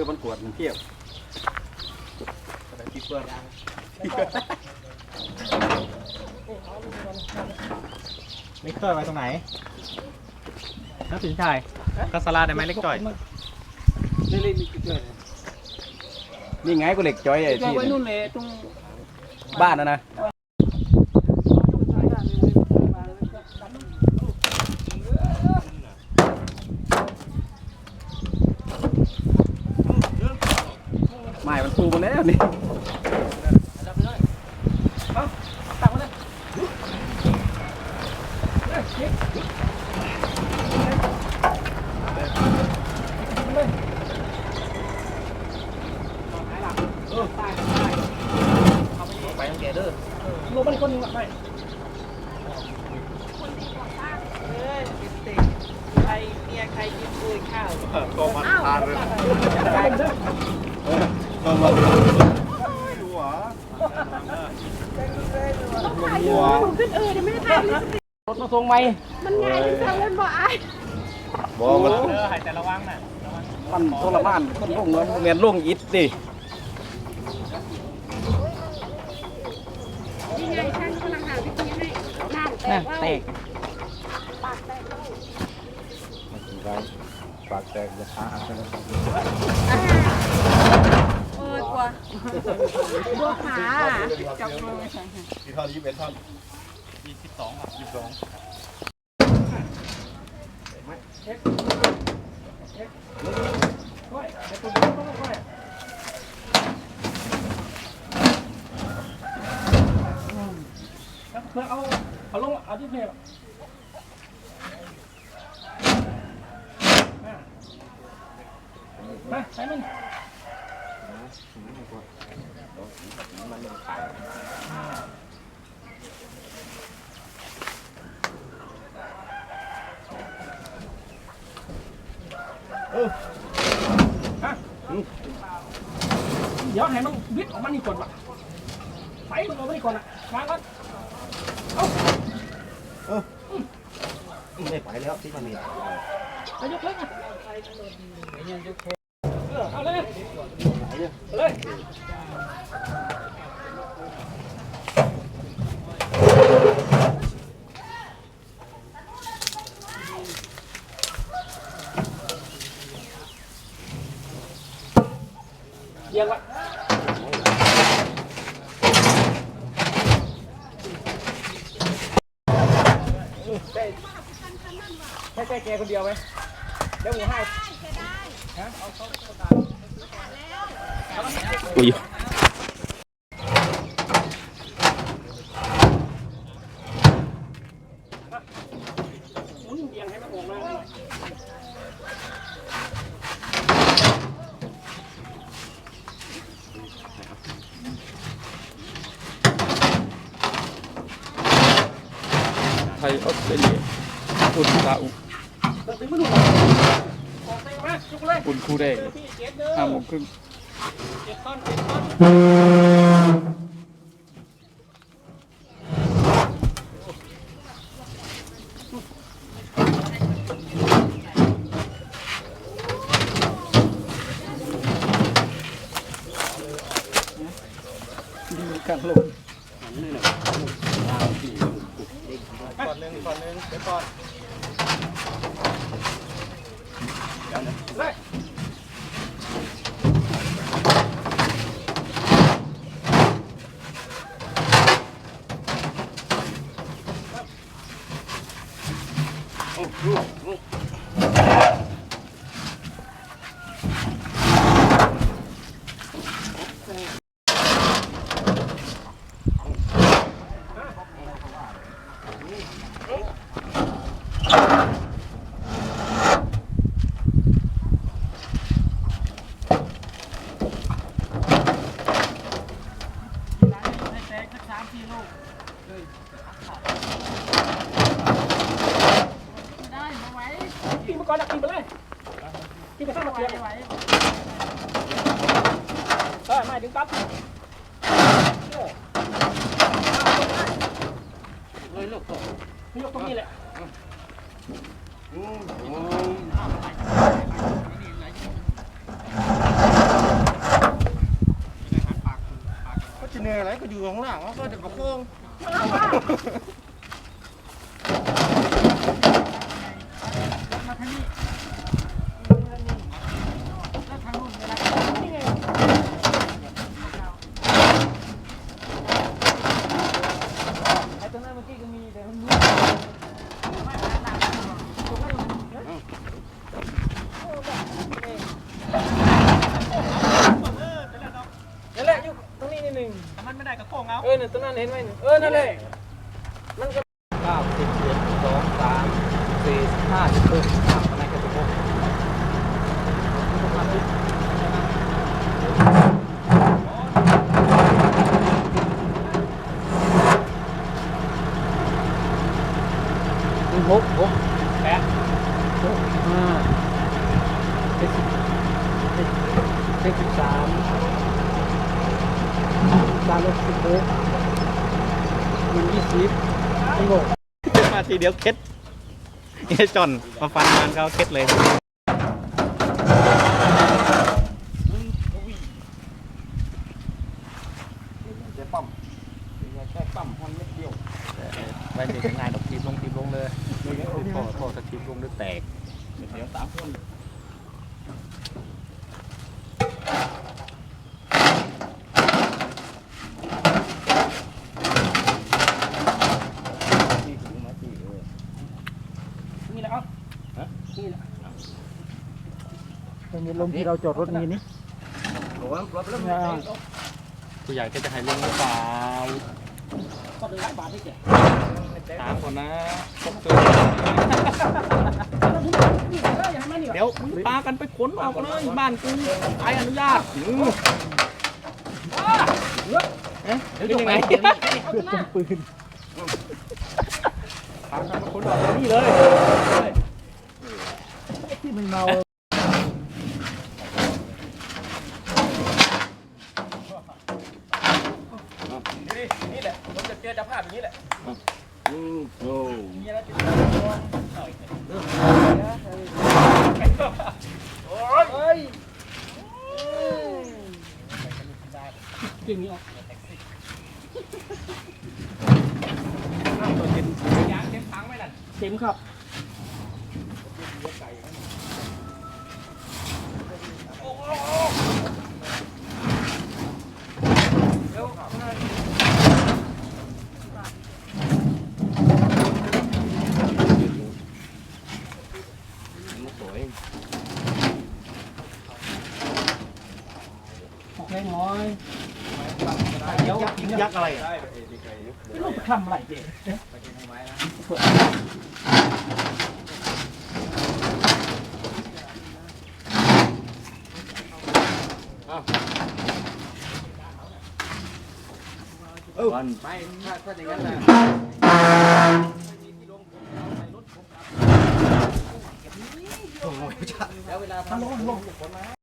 ว้บนกวดมันเทียบแต่ที่เพื่อนเล็กจ่อยไว้ตรงไหนนักสินชัยกัสลาได้ไหมเล็กจ่อยนี่นี่นี่เกิดนี่ไงกูเหล็กจอยไอ้ก็ที่ไว้นู่นเลยตรงบ้านนะนะ ไม่มันปูมาแล้วนี่ตักมาเลยไปตั้งแกเด้อลงมันคนหนึงอะไปเออเด็กใครเมียใครกินปุยข้าวก็มันทานเลย ไปเด้อก็มันหัวขึ้นเออเดี๋ยวไม่ได้ทำเลยรถมาส่งไหมมันไงที่ทำเล่นบ่อายบอกมันเด้อหายแต่ระวังน่ะมันทรมานคนลงเงินเรียนลงอิดดินี่ไงช่างกำลังหาวิธีให้น้ำแตกว่าแตกปากแตกว่าปากแตกจะขาหัก เลยเอกลัวบัวขาจับมือกี่ท่อนยี่สิบเอ็ดท่อนยี่สิบสองยี่สิบสองค่อยไปตัวต้องค่อยเพื่อเอาเอาลงเอาที่เพลมาใช้มัน เดี๋ยวให้มันวิดออกมานี่ก่อนว่ะไปมันออกมานี่ก่อนอะวางก่อนไม่ไปแล้วที่มันนี่ไปยกเลิกอะ เออเอาเลยเอาเลยเยี่ยงวะได้ให้แค่แกคนเดียวไหมเดี๋ยวหมูให้ อุ้ยหมุนเวียงให้มันออกมาไทยออสเตรเลียอุนซาอุตึงไม่ถูกออกเต็มไห มยกเลยอุนคูเดเจอพี่เจ็ดเด้อห้าโมงครึ่งนเจ็ดต้นดีกันลงก่อนหนึ่งก่อนหนึ่งเดี๋ยวก่อน เลย ไหวเอมาดึงปั๊บเลยลูกยกตรงนี้แหละก็จะเหนื่อยอะไรก็อยู่ข้างล่างเขาก็จะกระโปรง นี่ยตรงนั้นเห็นไหมเนี่ยเออนั่นแหละมันก็เก้าสิบเอ็ดสองสามสี่ห้าสิบหกสามอะไรกันสิบหกหกหกแปดหกห้าเจ็ดสิบเจ็ดเจ็ดสิบสามสามสิบหก หนึ่งยี่สิบสิบหกมาทีเดียวเคล็ดไอ้จอนมาฟันมันเขาเคล็ดเลยเจ๊ปั๊มแค่ปั๊มพันเม็ดเดียวไว้เด็กง่ายดอกทีบลงทีบลงเลยพอพอสทีบลงด้วยแตก เดี๋ยวสามคน นี่แหละครับนี่แหละเป็น ลมที่เราจอดรถนี้นี่โอ้ยรถเริ่มอ่าผู้ใหญ่ก็จะให้ลงหรือเปล่าก็เดือนละบาทนี่แกถามก่อนนะพบตัวเดี๋ยวมึงปากันไปขนออกเลยบ้านกูใครอนุญาตอืมเอ๊ะเป็นยังไงเพื่อจมปืนพากันมาขนออกมานี่เลยที่มันเมา นี่แหละผมจะเจอจะภาพอย่างนี้แหละอืมโอ้ เฮ้ยเก่งนี้ออกยางเต็มถังไหมล่ะเต็มครับ สวย ออกแรงน้อยเดี๋ยว ยั กษ์อะไรอะไม่รู้จะทำอะไรเจ๊วันไม่ถ้าถ้าอย่างนั้นนะลงลง